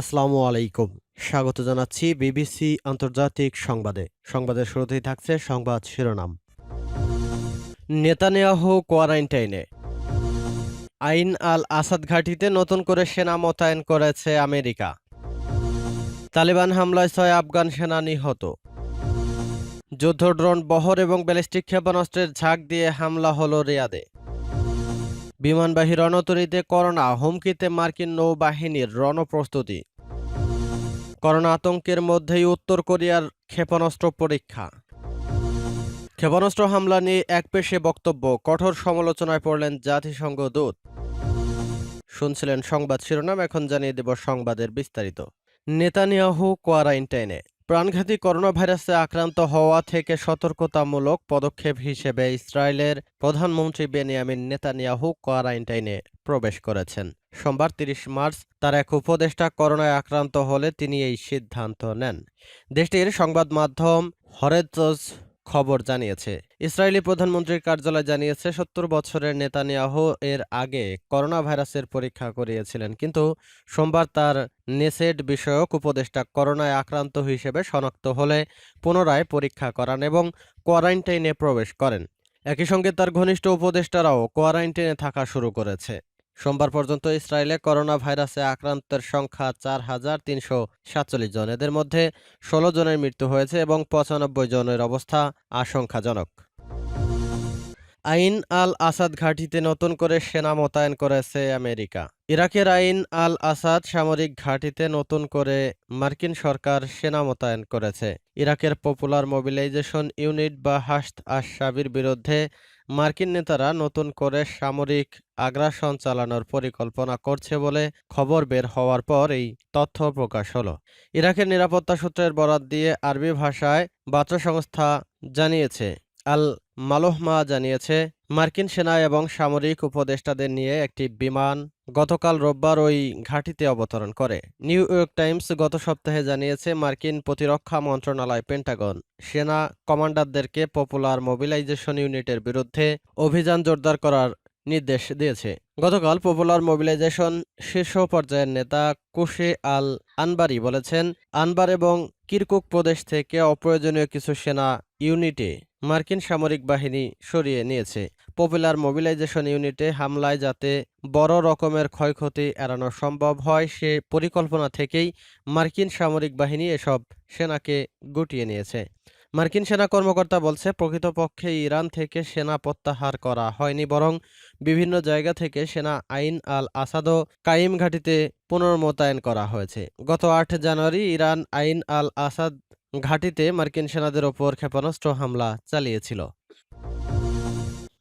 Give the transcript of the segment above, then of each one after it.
আসসালামু আলাইকুম। স্বাগত জানাচ্ছি বিবিসি আন্তর্জাতিক সংবাদে। সংবাদের শুরুতেই থাকছে সংবাদ শিরোনাম। নেতানিয়াহু কোয়ারেন্টাইনে। আইন আল আসাদ ঘাঁটিতে নতুন করে সেনা মোতায়েন করেছে আমেরিকা। তালিবান হামলায় ছয় আফগান সেনা নিহত। যুদ্ধ ড্রোন বহর এবং ব্যালিস্টিক ক্ষেপণাস্ত্রের ঝাঁক দিয়ে হামলা হলো রিয়াদে। বিমানবাহী রণতরীতে করোনা, হুমকিতে মার্কিন নৌবাহিনীর রণপ্রস্তুতি। করোনা আতঙ্কের মধ্যেই উত্তর কোরিয়ার ক্ষেপণাস্ত্র পরীক্ষা। ক্ষেপণাস্ত্র হামলা নিয়ে এক পেশে বক্তব্য, কঠোর সমালোচনায় পড়লেন জাতিসংঘ দূত। শুনছিলেন সংবাদ শিরোনাম, এখন জানিয়ে দেব সংবাদের বিস্তারিত। নেতানিয়াহু কোয়ারান্টাইনে। প্রাণঘাতী করোনাভাইরাসে আক্রান্ত হওয়া থেকে সতর্কতামূলক পদক্ষেপ হিসেবে ইসরায়েলের প্রধানমন্ত্রী বেনিয়ামিন নেতানিয়াহু কোয়ারান্টাইনে প্রবেশ করেছেন। সোমবার তিরিশ মার্চ তার এক উপদেষ্টা করোনায় আক্রান্ত হলে তিনি এই সিদ্ধান্ত নেন। দেশটির সংবাদ মাধ্যম খবর জানিয়েছে। ইসরায়েলি প্রধানমন্ত্রীর কার্যালয় জানিয়েছে, সত্তর বছরের নেতানিয়াহু এর আগে করোনা ভাইরাসের পরীক্ষা করিয়েছিলেন, কিন্তু সোমবার তার নেসেড বিষয়ক উপদেষ্টা করোনায় আক্রান্ত হিসেবে শনাক্ত হলে পুনরায় পরীক্ষা করান এবং কোয়ারেন্টাইনে প্রবেশ করেন। একই সঙ্গে তার ঘনিষ্ঠ উপদেষ্টারাও কোয়ারান্টাইনে থাকা শুরু করেছে। সোমবার পর্যন্ত ইসরায়েলে করোনা ভাইরাসে আক্রান্তের সংখ্যা চার হাজার তিনশো সাতচল্লিশ জন। এদের মধ্যে ষোলো জনের মৃত্যু হয়েছে এবং পঁচানব্বই জনের অবস্থা আশঙ্কাজনক। আইন আল আসাদ ঘাঁটিতে নতুন করে সেনা মোতায়েন করেছে আমেরিকা। ইরাকের আইন আল আসাদ সামরিক ঘাঁটিতে নতুন করে মার্কিন সরকার সেনা মোতায়েন করেছে। ইরাকের পপুলার মোবিলাইজেশন ইউনিট বা হাসত আশাবির বিরুদ্ধে মার্কিন নেতারা নতুন করে সামরিক আগ্রাসন চালানোর পরিকল্পনা করছে বলে খবর বের হওয়ার পর এই তথ্য প্রকাশ হলো। ইরাকের নিরাপত্তা সূত্রের বরাত দিয়ে আরবি ভাষায় বার্তা সংস্থা জানিয়েছে, আল মালোহমা জানিয়েছে, মার্কিন সেনা এবং সামরিক উপদেষ্টাদের নিয়ে একটি বিমান গতকাল রোববার ওই ঘাঁটিতে অবতরণ করে। নিউ ইয়র্ক টাইমস গত সপ্তাহে জানিয়েছে, মার্কিন প্রতিরক্ষা মন্ত্রণালয় পেন্টাগন সেনা কমান্ডারদেরকে পপুলার মোবিলাইজেশন ইউনিটের বিরুদ্ধে অভিযান জোরদার করার নির্দেশ দিয়েছে। গতকাল পপুলার মোবিলাইজেশন শীর্ষ পর্যায়ের নেতা কুশে আল আনবারি বলেছেন, আনবার এবং কিরকুক প্রদেশ থেকে অপ্রয়োজনীয় কিছু সেনা ইউনিটে মার্কিন সামরিক বাহিনী সরিয়ে নিয়েছে। পপুলার মোবিলাইজেশন ইউনিটে হামলায় যাতে বড় রকমের ক্ষয়ক্ষতি এড়ানো সম্ভব হয়, সে পরিকল্পনা থেকেই মার্কিন সামরিক বাহিনী এসব সেনাকে গুটিয়ে নিয়েছে। মার্কিন সেনা কর্মকর্তা বলছে, প্রকৃতপক্ষে ইরান থেকে সেনা প্রত্যাহার করা হয়নি, বরং বিভিন্ন জায়গা থেকে সেনা আইন আল আসাদও কাইম ঘাঁটিতে পুনর্মোতায়েন করা হয়েছে। গত আট জানুয়ারি ইরান আইন আল আসাদ ঘাঁটিতে মার্কিন সেনাদের ওপর ক্ষেপণাস্ত্র হামলা চালিয়েছিল।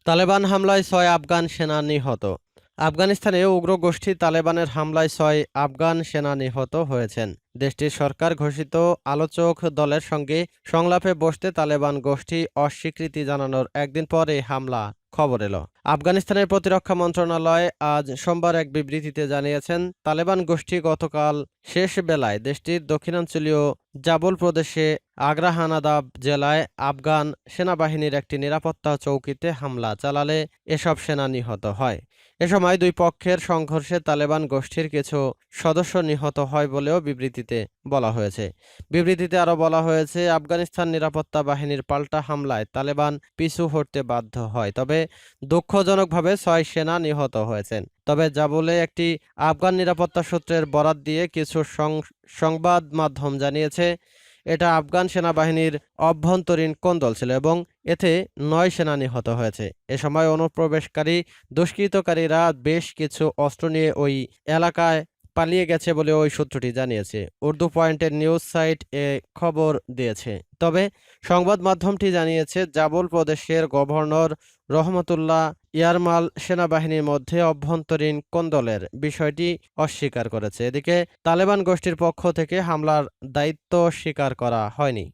তালেবান হামলায় ছয় আফগান সেনা নিহত। আফগানিস্তানে উগ্র গোষ্ঠী তালেবানের হামলায় ছয় আফগান সেনা নিহত হয়েছেন। দেশটির সরকার ঘোষিত আলোচক দলের সঙ্গে সংলাপে বসতে তালেবান গোষ্ঠী অস্বীকৃতি জানানোর একদিন পরে হামলা খবর এলো। আফগানিস্তানের প্রতিরক্ষা মন্ত্রণালয় আজ সোমবার এক বিবৃতিতে জানিয়েছেন, তালেবান গোষ্ঠী গতকাল শেষ বেলায় দেশটির দক্ষিণাঞ্চলীয় জাবল প্রদেশে আগ্রাহানাদাব জেলায় আফগান সেনাবাহিনীর একটি নিরাপত্তা চৌকিতে হামলা চালালে এসব সেনা নিহত হয়। এ সময় দুই পক্ষের সংঘর্ষে তালেবান গোষ্ঠীর কিছু সদস্য নিহত হয় বলেও বিবৃতিতে বলা হয়েছে। বিবৃতিতে আরও বলা হয়েছে, আফগানিস্তান নিরাপত্তা বাহিনীর পাল্টা হামলায় তালেবান পিছু হটতে বাধ্য হয়, তবে দুঃখজনকভাবে ছয় সেনা নিহত হয়েছেন। তবে জাবুলে একটি আফগান নিরাপত্তা সূত্রের বরাত দিয়ে কিছু সংবাদ মাধ্যম জানিয়েছে এটা আফগান সেনাবাহিনীর অভ্যন্তরীণ কোন্দল ছিল এবং এতে নয় সেনা নিহত হয়েছে। এ সময় অনুপ্রবেশকারী, দুষ্কৃতকারীরা বেশ কিছু অস্ত্র নিয়ে ওই এলাকায় পালিয়ে গেছে বলে ওই সূত্রটি জানিয়েছে। উর্দু পয়েন্টের নিউজ সাইট এ খবর দিয়েছে। তবে সংবাদ মাধ্যমটি জানিয়েছে, জাবুল প্রদেশের গভর্নর রহমতুল্লাহ ইয়ারমাল সেনাবাহিনীর মধ্যে অভ্যন্তরীণ কোন্দলের বিষয়টি অস্বীকার করেছে। এদিকে তালেবান গোষ্ঠীর পক্ষ থেকে হামলার দায়িত্ব স্বীকার করা হয়নি।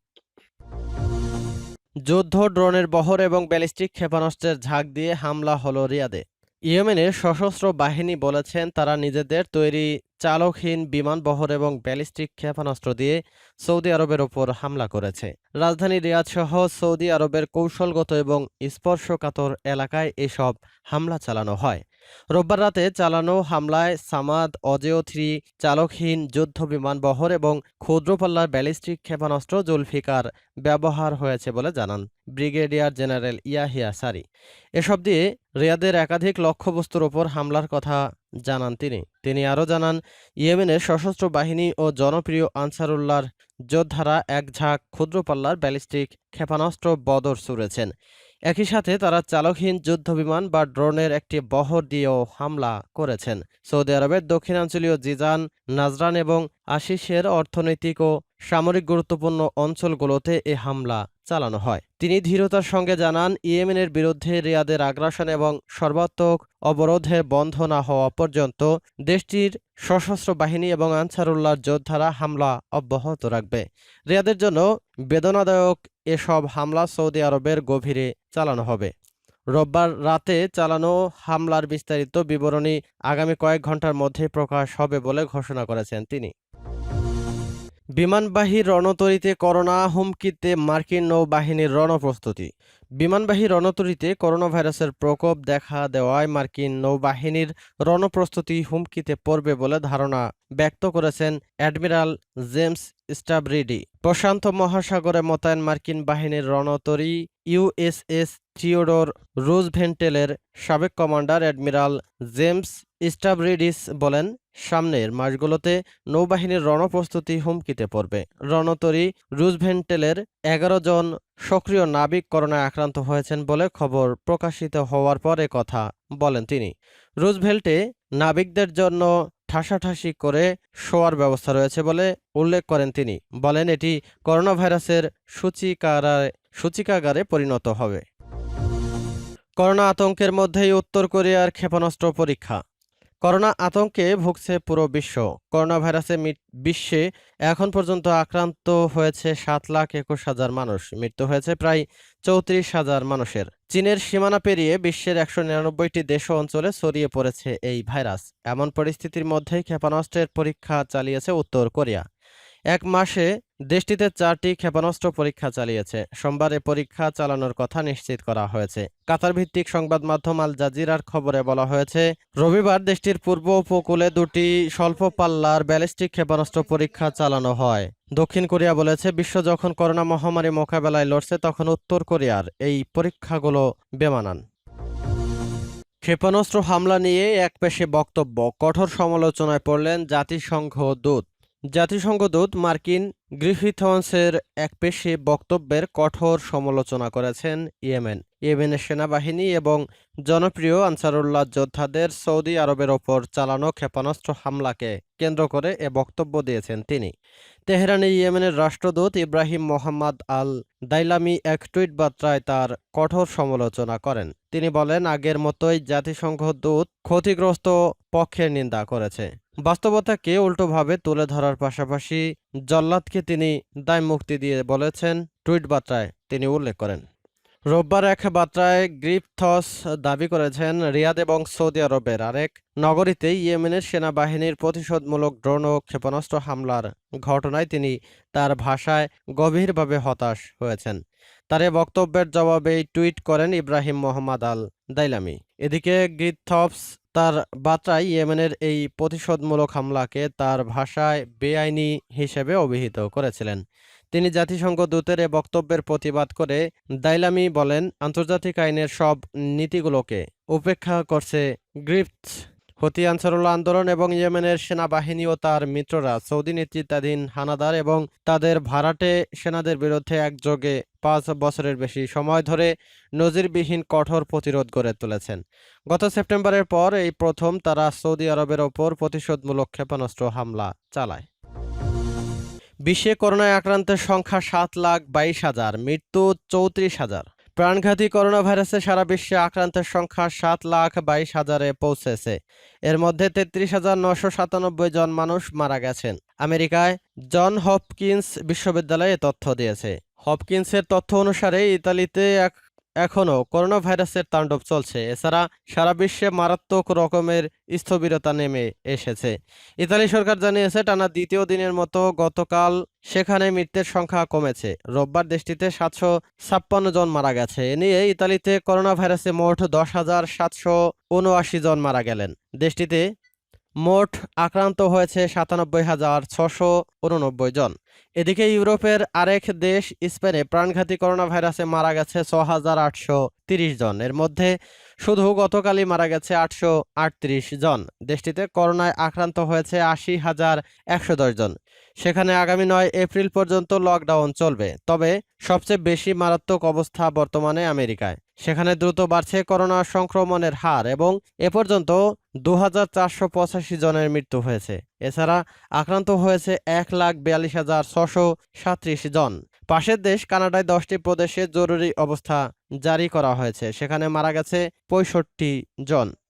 যুদ্ধ, ড্রোনের বহর এবং ব্যালিস্টিক ক্ষেপণাস্ত্রের ঝাঁক দিয়ে হামলা হলো রিয়াদে। ইয়েমেনের সশস্ত্র বাহিনী বলেছেন, তারা নিজেদের তৈরি চালকহীন বিমান বহর এবং ব্যালিস্টিক ক্ষেপণাস্ত্র দিয়ে সৌদি আরবের ওপর হামলা করেছে। রাজধানী রিয়াদ সহ সৌদি আরবের কৌশলগত এবং স্পর্শকাতর এলাকায় এসব হামলা চালানো হয়। রোববার রাতে চালানো হামলায় সামাদ অজেয় থ্রি, চালকহীন যুদ্ধ বিমান বহর এবং ক্ষুদ্রপাল্লার ব্যালিস্টিক ক্ষেপণাস্ত্র জুলফিকার ব্যবহার হয়েছে বলে জানান ব্রিগেডিয়ার জেনারেল ইয়াহিয়া সারি। এসব দিয়ে রিয়াদের একাধিক লক্ষ্যবস্তুর ওপর হামলার কথা জানান তিনি। তিনি আরও জানান, ইয়েমেনের সশস্ত্র বাহিনী ও জনপ্রিয় আনসারুল্লাহর যোদ্ধারা এক ঝাঁক ক্ষুদ্রপাল্লার ব্যালিস্টিক ক্ষেপণাস্ত্র বদর ছুড়েছেন। একই সাথে তারা চালকহীন যুদ্ধবিমান বা ড্রোনের একটি বহর দিয়েও হামলা করেছেন। সৌদি আরবের দক্ষিণাঞ্চলীয় জিজান, নাজরান এবং আশিসের অর্থনৈতিক ও সামরিক গুরুত্বপূর্ণ অঞ্চলগুলোতে এ হামলা চালানো হয়। তিনি ধীরতার সঙ্গে জানান, ইয়েমেনের বিরুদ্ধে রিয়াদের আগ্রাসন এবং সর্বাত্মক অবরোধের বন্ধ না হওয়া পর্যন্ত দেশটির সশস্ত্র বাহিনী এবং আনসারুল্লাহর যোদ্ধারা হামলা অব্যাহত রাখবে। রিয়াদের জন্য বেদনাদায়ক এসব হামলা সৌদি আরবের গভীরে চালানো হবে। রোববার রাতে চালানো হামলার বিস্তারিত বিবরণী আগামী কয়েক ঘণ্টার মধ্যে প্রকাশ হবে বলে ঘোষণা করেছেন তিনি। বিমানবাহী রণতরীতে করোনা হুমকিতে মার্কিন নৌবাহিনীর রণপ্রস্তুতি। বিমানবাহী রণতরীতে করোনা ভাইরাসের প্রকোপ দেখা দেওয়ায় মার্কিন নৌবাহিনীর রণপ্রস্তুতি হুমকিতে পড়বে বলে ধারণা ব্যক্ত করেছেন অ্যাডমিরাল জেমস স্টাবরিডি। প্রশান্ত মহাসাগরে মোতায়েন মার্কিন বাহিনীর রণতরী ইউএসএস থিওডোর রুজভেন্টেলের সাবেক কমান্ডার অ্যাডমিরাল জেমস স্টাবরিডিস বলেন সামনের মাসগুলোতে নৌবাহিনীর রণপ্রস্তুতি হুমকিতে পড়বে। রণতরী রুজভেন্টেলের এগারো জন সক্রিয় নাবিক করোনায় আক্রান্ত হয়েছেন বলে খবর প্রকাশিত হওয়ার পরে কথা বলেন তিনি। রুজভেল্টে নাবিকদের জন্য ঠাসাঠাসি করে শোয়ার ব্যবস্থা রয়েছে বলে উল্লেখ করেন তিনি। বলেন এটি করোনা ভাইরাসের সূচিকারায়, সূচিকাগারে পরিণত হবে। করোনা আতঙ্কের মধ্যেই উত্তর কোরিয়ার ক্ষেপণাস্ত্র পরীক্ষা। করোনা আতঙ্কে ভুগছে পুরো বিশ্ব। করোনা ভাইরাসে বিশ্বে এখন পর্যন্ত আক্রান্ত হয়েছে সাত লাখ একুশ হাজার মানুষ। মৃত্যু হয়েছে প্রায় চৌত্রিশ হাজার মানুষের। চীনের সীমানা পেরিয়ে বিশ্বের একশো নিরানব্বইটি দেশ অঞ্চলে ছড়িয়ে পড়েছে এই ভাইরাস। এমন পরিস্থিতির মধ্যেই ক্ষেপণাস্ত্রের পরীক্ষা চালিয়েছে উত্তর কোরিয়া। এক মাসে দেশটিতে চারটি ক্ষেপণাস্ত্র পরীক্ষা চালিয়েছে। সোমবার পরীক্ষা চালানোর কথা নিশ্চিত করা হয়েছে। কাতার ভিত্তিক সংবাদ মাধ্যম আল জাজিরার খবরে বলা হয়েছে, রবিবার দেশটির পূর্ব উপকূলে দুটি স্বল্প পাল্লার ব্যালিস্টিক ক্ষেপণাস্ত্র পরীক্ষা চালানো হয়। দক্ষিণ কোরিয়া বলেছে, বিশ্ব যখন করোনা মহামারী মোকাবেলায় লড়ছে, তখন উত্তর কোরিয়ার এই পরীক্ষাগুলো বেমানান। ক্ষেপণাস্ত্র হামলা নিয়ে এক পেশে বক্তব্য। কঠোর সমালোচনায় পড়লেন জাতিসংঘ দূত জাতিসংঘ দূত মার্কিন গ্রিফিথন্সের এক পেশে বক্তব্যের কঠোর সমালোচনা করেছেন ইয়েমেন। ইয়েমেনের সেনাবাহিনী এবং জনপ্রিয় আনসারুল্লাহ যোদ্ধাদের সৌদি আরবের ওপর চালানো ক্ষেপণাস্ত্র হামলাকে কেন্দ্র করে এ বক্তব্য দিয়েছেন তিনি। তেহরানে ইয়েমেনের রাষ্ট্রদূত ইব্রাহিম মোহাম্মদ আল দাইলামি এক টুইট বার্তায় তার কঠোর সমালোচনা করেন। তিনি বলেন, আগের মতোই জাতিসংঘ দূত ক্ষতিগ্রস্ত পক্ষের নিন্দা করেছে। বাস্তবতাকে উল্টোভাবে তুলে ধরার পাশাপাশি জল্লাদকে তিনি দায় মুক্তি দিয়ে বলেছেন, টুইট বার্তায় তিনি উল্লেখ করেন। রোববার এক বার্তায় গ্রিপথস দাবি করেছেন, রিয়াদ এবং সৌদি আরবের আরেক নগরীতে ইয়েমেনের সেনাবাহিনীর প্রতিশোধমূলক ড্রোন ও ক্ষেপণাস্ত্র হামলার ঘটনায় তিনি তার ভাষায় গভীরভাবে হতাশ হয়েছেন। তার বক্তব্যের জবাবে টুইট করেন ইব্রাহিম মোহাম্মদ আল দাইলামি এদিকে গ্রিথপস তার বার্তায় ইয়েমেনের এই প্রতিশোধমূলক হামলাকে তার ভাষায় বেআইনি হিসেবে অভিহিত করেছিলেন। তিনি জাতিসংঘ দূতের এ বক্তব্যের প্রতিবাদ করে দাইলামি বলেন, আন্তর্জাতিক আইনের সব নীতিগুলোকে উপেক্ষা করছে গ্রিফট হতি আনসারুল্লাহ আন্দোলন এবং ইয়েমেনের সেনাবাহিনী ও তার মিত্ররা। সৌদি নেতৃত্বাধীন হানাদার এবং তাদের ভাড়াটে সেনাদের বিরুদ্ধে একযোগে পাঁচ বছরের বেশি সময় ধরে নজিরবিহীন কঠোর প্রতিরোধ গড়ে তুলেছেন। গত সেপ্টেম্বরের পর এই প্রথম তারা সৌদি আরবের ওপর প্রতিশোধমূলক ক্ষেপণাস্ত্র হামলা চালায়। বিশ্বে করোনায় আক্রান্তের সংখ্যা সাত লাখ বাইশ হাজার, মৃত্যু চৌত্রিশ হাজার। প্রাণঘাতী করোনা ভাইরাসে সারা বিশ্বে আক্রান্তের সংখ্যা সাত লাখ বাইশ হাজারে পৌঁছেছে। এর মধ্যে তেত্রিশ হাজার নশো সাতানব্বই জন মানুষ মারা গেছেন। আমেরিকায় জন হপকিন্স বিশ্ববিদ্যালয়ে তথ্য দিয়েছে। হপকিন্সের তথ্য অনুসারে, ইতালিতে এক, এখনও করোনা ভাইরাসের তাণ্ডব চলছে। এছাড়া সারা বিশ্বে মারাত্মক রকমের স্থবিরতা নেমে এসেছে। ইতালি সরকার জানিয়েছে, টানা দ্বিতীয় দিনের মতো গতকাল সেখানে মৃতের সংখ্যা কমেছে। রোববার দেশটিতে সাতশো ছাপ্পান্ন জন মারা গেছে। এ নিয়ে ইতালিতে করোনা ভাইরাসে মোট দশ হাজার সাতশো উনআশি জন মারা গেলেন। দেশটিতে মোট আক্রান্ত হয়েছে সাতানব্বই হাজার ছশো উননব্বই জন। এদিকে ইউরোপের আরেক দেশ স্পেনে প্রাণঘাতী করোনা ভাইরাসে মারা গেছে ছ হাজার আটশো তিরিশ জন। এর মধ্যে শুধু গতকালই মারা গেছে আটশো আটত্রিশ জন। দেশটিতে করোনায় আক্রান্ত হয়েছে আশি হাজার একশো দশ জন। সেখানে আগামী নয় এপ্রিল পর্যন্ত লকডাউন চলবে। তবে সবচেয়ে বেশি মারাত্মক অবস্থা বর্তমানে আমেরিকায়। সেখানে দ্রুত বাড়ছে করোনা সংক্রমণের হার এবং এ পর্যন্ত দু হাজার চারশো পঁচাশি জনের মৃত্যু হয়েছে। এছাড়া আক্রান্ত হয়েছে এক লাখ বিয়াল্লিশ হাজার ছশো সাঁত্রিশ জন। পাশের দেশ কানাডায় দশটি প্রদেশে জরুরি অবস্থা জারি করা হয়েছে। সেখানে মারা গেছে পঁয়ষট্টি জন।